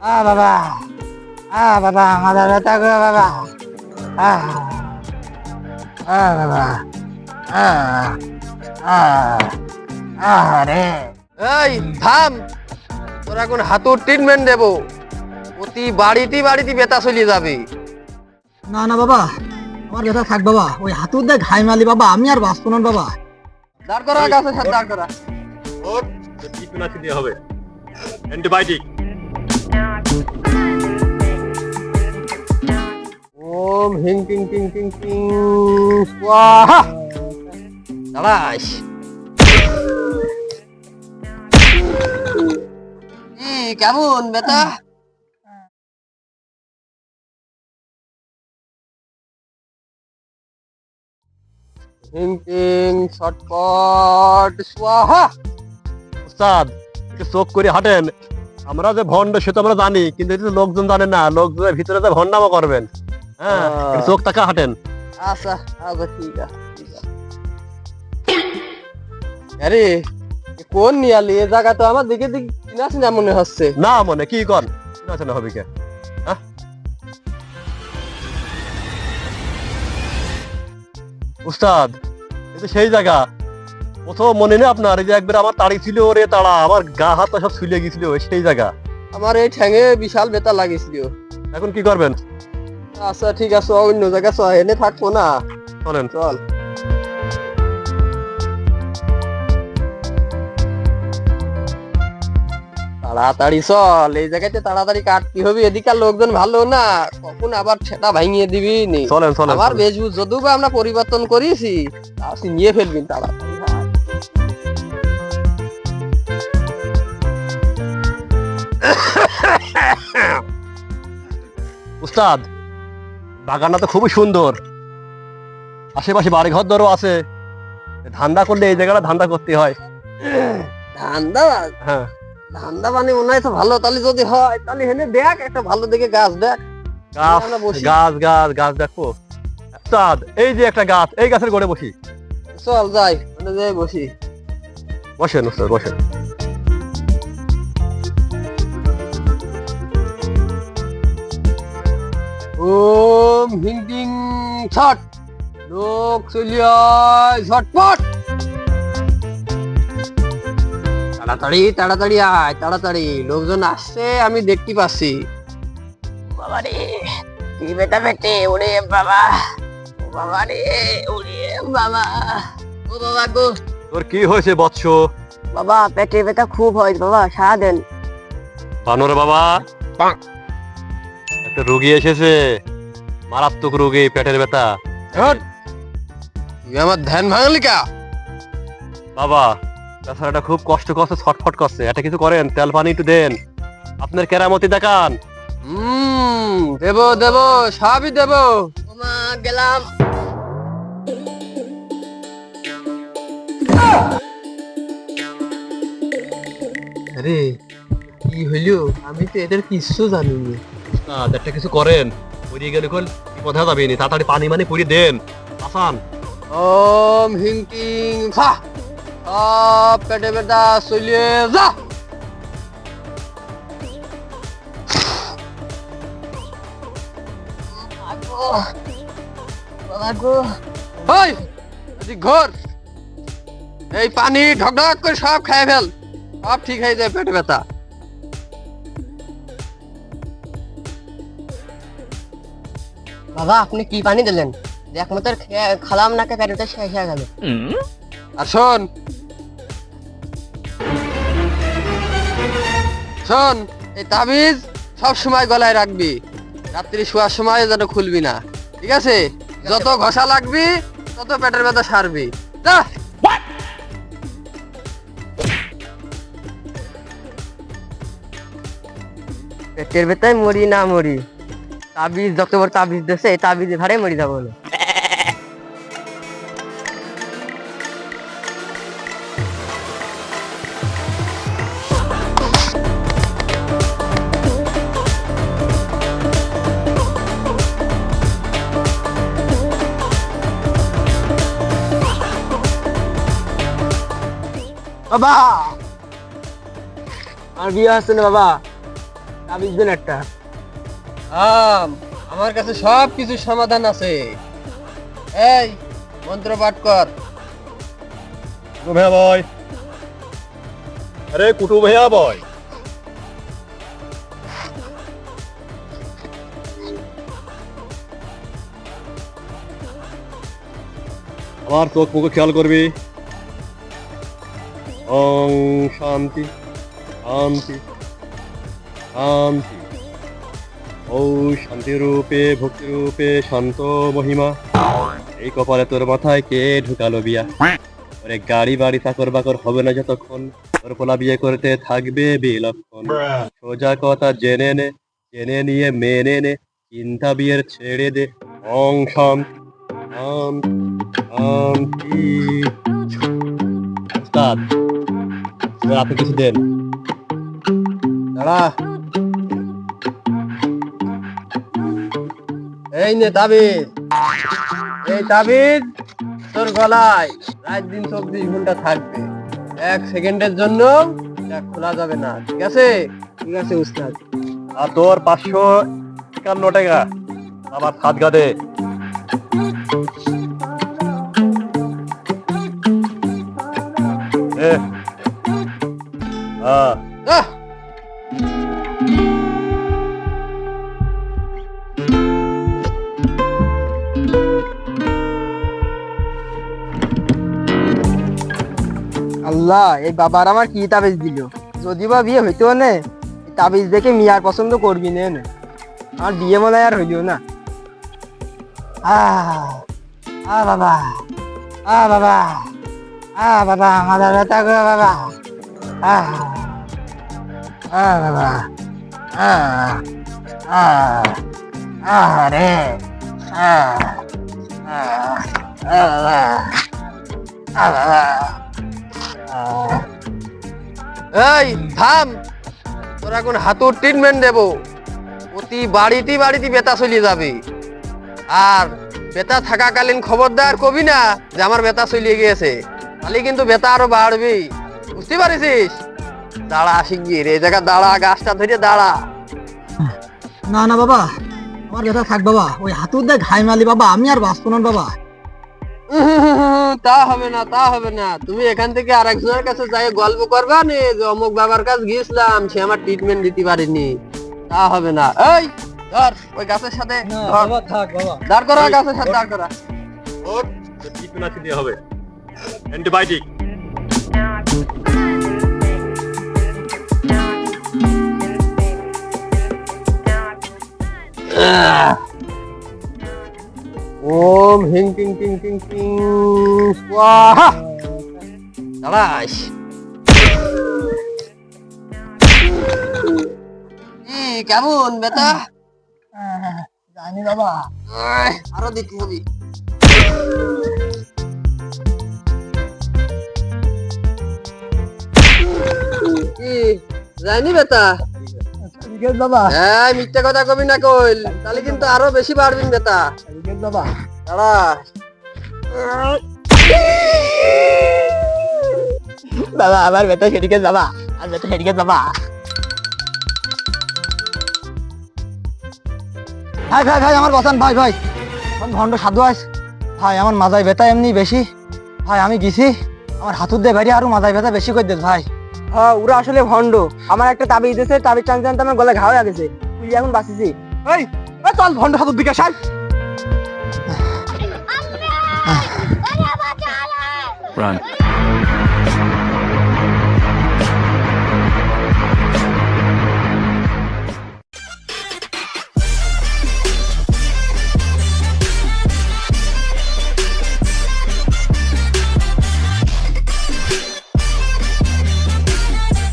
আ বাবা। আ বাবা মাথা ব্যথা গো বাবা। আ আ বাবা। আ আ আরে এই থাম। তোরা এখন হাতুর ট্রিটমেন্ট দেব। প্রতি বাড়িতে বাড়িতে বেতা চলিয়ে যাবে। না না বাবা। আমার ব্যথা থাক বাবা। ওই হাতুর দেখ ঘাই মালি বাবা। আমি আর বাঁচবো না বাবা। দাঁড় করা গাছের সাথে দাঁড় করা। ওর ট্রিটমেন্ট আছে দিয়ে হবে। অ্যান্টিবায়োটিক ওম হিং টিং টিং টিং টিং। স্বাহা দাঁড়াস। কি কেমন বেটা? হিং টিং ছটপট স্বাহা উস্তাদ একটু চোখ করে হাঁটেন। আমরা যে ভণ্ড সে তো আমরা জানি কিন্তু এটা লোকজন জানে না লোকজনের ভিতরে যে ভণ্ডামো করবেন হ্যাঁ চোখ টাকা হাঁটেন। আচ্ছা আচ্ছা ঠিক আছে আরে কোন নিয়ালি? এ জায়গা তো আমার দিকে দিকে চিনা চিনা মনে হচ্ছে। না মনে কি কর না আছে না হবে কে? উস্তাদ যে সেই জায়গা মনে নেই আপনার এই যে একবার আমার তাড়ি ছিল ওরে তাড়া আমার গা হাত সব ছুলে গেছিল সেই জায়গা। আমার এই ঠ্যাঙে বিশাল বেতা লাগিয়েছিল। এখন কি করবেন? আচ্ছা ঠিক আছে অন্য জায়গা চ এনে থাকব না। চলেন। চল। তাড়াতাড়ি চল এই জায়গাতে তাড়াতাড়ি কাটতে হবে এদিকার লোকজন ভালো না কখন আবার ছেটা ভাঙিয়ে দিবি নি? চলেন চলেন যদিও আমরা পরিবর্তন তুই নিয়ে ফেলবি তাড়াতাড়ি। উস্তাদ বাগানটা তো খুবই সুন্দর। আশেপাশে বাড়ি ঘর দরও আছে। ধান্দা করলে এই জায়গাটা ধান্দা করতে হয়। ধান্দা? হ্যাঁ। ধান্দা মানে মনে হয় তো ভালো তাহলে যদি হয় তাহলে হেনে দেখ একটা ভালো দেখে গাছ দেখ। গাছ। গাছ গাছ গাছ দেখো। উস্তাদ এই যে একটা গাছ এই গাছের গোড়ে বসি। চল যাই ওখানে যাই বসি। বসেন উস্তাদ বসেন। ওম হিং টিং ছট। লোক চলিয়া ঝটপট। তাড়াতাড়ি তাড়াতাড়ি আয় তাড়াতাড়ি। লোকজন আসছে আমি দেখতে পাচ্ছি। বাবা রে কি বেটা বেটে ওরে বাবা। ও বাবা রে ওরে বাবা। ও বাবা গো। তোর কি হয়েছে বৎস? বাবা পেটে ব্যথা খুব হয় বাবা সারা দেন বানর বাবা। রোগী এসেছে। মারাত্মক রোগী পেটের ব্যথা। তুই আমার ধ্যান ভাঙলি কা? বাবা ব্যথাটা খুব কষ্ট করছে ছটফট করছে। এটা কিছু করেন তেল পানি একটু দেন। আপনার কেরামতি দেখান। হুম দেব দেব সবই দেব। মা গেলাম। আরে কি হইল? আমি তো এদের কিছু জানি না কিছু করেন। পড়িয়ে গেলে কোন তাড়াতাড়ি পানি মানি পড়িয়ে দেন। আসান ওম হিং ফা সব পেটে বেটা চলিয়ে যা। ঘর। এই পানি ঢক ঢক করে সব খাই ফেল। সব ঠিক হয়ে যায় পেটে ব্যথা। বাবা আপনি কি পানি দিলেন? দেখ মতো খালাম নাকে পেটটা শেষ হয়ে গেল। আর শোন। শোন এই তাবিজ সব সময় গলায় রাখবি। রাত্রি শোয়ার সময় যেন খুলবি না। ঠিক আছে? যত ঘষা লাগবি তত পেটের ব্যথা সারবি। যা। পেটের ব্যথায় মরি না মরি। তাবিজ যত তাবিজ দিচ্ছে এই তাবিজ ভাড়ে মরি যাব না বাবা! আর বিয়ে হচ্ছে না বাবা। তাবিজ দেন একটা। আম, আমার কাছে সব কিছু সমাধান আছে। এই, মন্ত্র পাঠ কর। ভাইয়া আরে, কুটু ভাইয়া আমার চোখ মুখে খেয়াল করবি। শান্তি শান্তি শান্তি। ও শান্তি রূপে ভক্তি রূপে শান্ত মহিমা। এই কপালে তোর মাথায় কে ঢুকালো বিয়া? ওরে গাড়ি বাড়ি চাকর বাকর হবে না যতক্ষণ। তোর পোলা বিয়ে করতে থাকবে বিলক্ষণ। সোজা কথা জেনে নে, জেনে নিয়ে মেনে নে। চিন্তা বিয়ের ছেড়ে দে। অং আপনি কিছু দেন। দাঁড়া। এই নে তাবিজ এই তাবিদ তোর গলায় রাত দিন চব্বিশ ঘণ্টা থাকবে। এক সেকেন্ডের জন্য খোলা যাবে না, ঠিক আছে? ঠিক আছে, উস্তাদ। আর তোর পাঁচশো একান্ন টাকা। আমার সাত গাদে আল্লাহ, এই বাবার আমার কি তাবিজ দিল? যদি বা বিয়ে হইতো না তাবিজ দেখে মিয়ার পছন্দ করবি না। আমার বিয়ে মনে আর হইল না। আ বাবা আ বাবা আ, বাবা মাথা ব্যথা বাবা, আ, বাবা। এই থাম। তোর এখন হাতুর ট্রিটমেন্ট দেবো। প্রতি বাড়িতে বাড়িতে বেতা চলিয়ে যাবে। আর বেতা থাকাকালীন খবরদার কবি না যে আমার বেতা চলিয়ে গিয়েছে। তাহলে কিন্তু বেতা আরও বাড়বে। বুঝতে পারিস দাঁড়া শিগগির এই জায়গা দাঁড়া গাছটা ধরে দাঁড়া। না না বাবা। আমার ব্যথা থাক বাবা। ওই হাতুর দেখ ঘাই মালি বাবা। আমি আর বাঁচবো না বাবা। তা হবে না তা হবে না। তুমি এখান থেকে আর একজনের কাছে যাই গল্প করবা নে যে অমুক বাবার কাছে গিয়েছিলাম সে আমার ট্রিটমেন্ট দিতে পারেনি। তা হবে না। এই ধর ওই গাছের সাথে ধর। থাক বাবা। দাঁড় করা গাছের সাথে দাঁড় করা। ওর ট্রিটমেন্ট আছে দিয়ে হবে। অ্যান্টিবায়োটিক ওম হিং টিং টিং টিং টিং স্বাহা দাঁড়াস কি কেমন বেটা জানি বাবা আয়, আরও দিতে হবে কি জানি বেটা ঠিক আছে বাবা। হ্যাঁ মিথ্যা কথা কবি না কইল। তাহলে কিন্তু আরও বেশি বাড়বি বেটা। বাবা। দাঁড়া। বাবা আমার ব্যথা সেদিকে যাবা। আর ব্যথা সেদিকে যাবা। ভাই ভাই ভাই আমার বাঁচান ভাই ভাই। আমার ভণ্ড সাধু আস ভাই আমার মাজায় ব্যথা এমনি বেশি। ভাই আমি গেছি। আমার হাতুর দিয়ে বাইরে আরও মাজায় ব্যথা বেশি করে দিস ভাই। হ্যাঁ ওরা আসলে ভণ্ড। আমার একটা তাবিজ দিয়েছে তাবিজ টানতে টানতে আমার গলা ঘা হয়ে গেছে। তুই এখন বাঁচিছি এই চল, ভণ্ড সাধুর দিকে সাই Run.